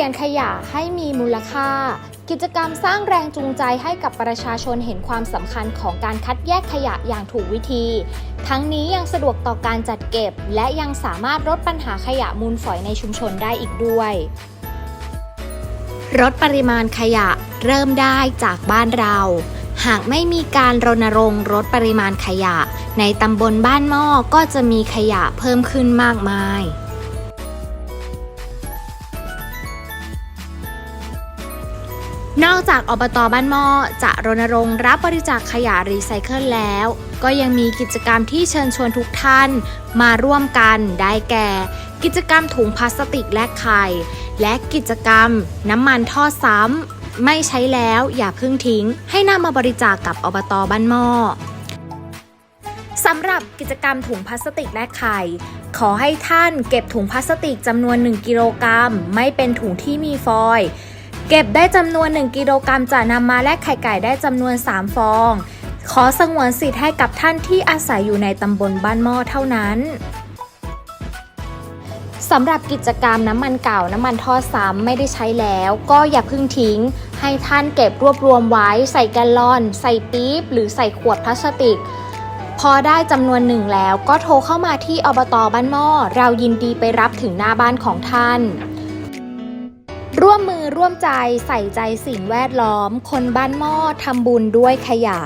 ลี่ยนขยะให้มีมูลค่า กิจกรรมสร้างแรงจูงใจให้กับประชาชนเห็นความสำคัญของการคัดแยกขยะอย่างถูกวิธี ทั้งนี้ยังสะดวกต่อการจัดเก็บ และยังสามารถลดปัญหาขยะมูลฝอยในชุมชนได้อีกด้วยลดปริมาณขยะเริ่มได้จากบ้านเรา หากไม่มีการรณรงค์ลดปริมาณขยะ ในตำบลบ้านหม้อก็จะมีขยะเพิ่มขึ้นมากมาย นอกจากอบตบ้านหม้อจะรณรงค์รับบริจาคขยะรีไซเคิลแล้ว ก็ยังมีกิจกรรมที่เชิญชวนทุกท่าน มาร่วมกันได้แก่ กิจกรรมถุงพลาสติกแลกไข่ และกิจกรรมน้ำมันท่อซ้ำ ไม่ใช้แล้วอย่าเพิ่งทิ้ง ให้นำมาบริจาคกับอบตบ้านหม้อสำหรับกิจกรรมถุงพลาสติกแลกไข่ ขอให้ท่านเก็บถุงพลาสติกจำนวน 1 กิโลกรัม ไม่เป็นถุงที่มีฟอยล์ เก็บได้จำนวน 1 กิโลกรัมจะนำมาแลกไข่ไก่ได้จำนวน 3 ฟอง ขอสงวนสิทธิ์ให้กับท่านที่อาศัยอยู่ในตำบลบ้านหม้อเท่านั้นสำหรับกิจกรรมน้ำมันเก่าน้ำมันทอดซ้ำไม่ได้ใช้แล้ว ก็อย่าเพิ่งทิ้ง ให้ท่านเก็บรวบรวมไว้ใส่แกลลอน ใส่ปี๊บหรือใส่ขวดพลาสติก พอได้จำนวนหนึ่งแล้วก็โทรเข้ามาที่อบตบ้านหม้อเรายินดีไปรับถึงหน้าบ้านของท่าน ร่วมมือร่วมใจใส่ใจสิ่งแวดล้อม คนบ้านหม้อทำบุญด้วยขยะ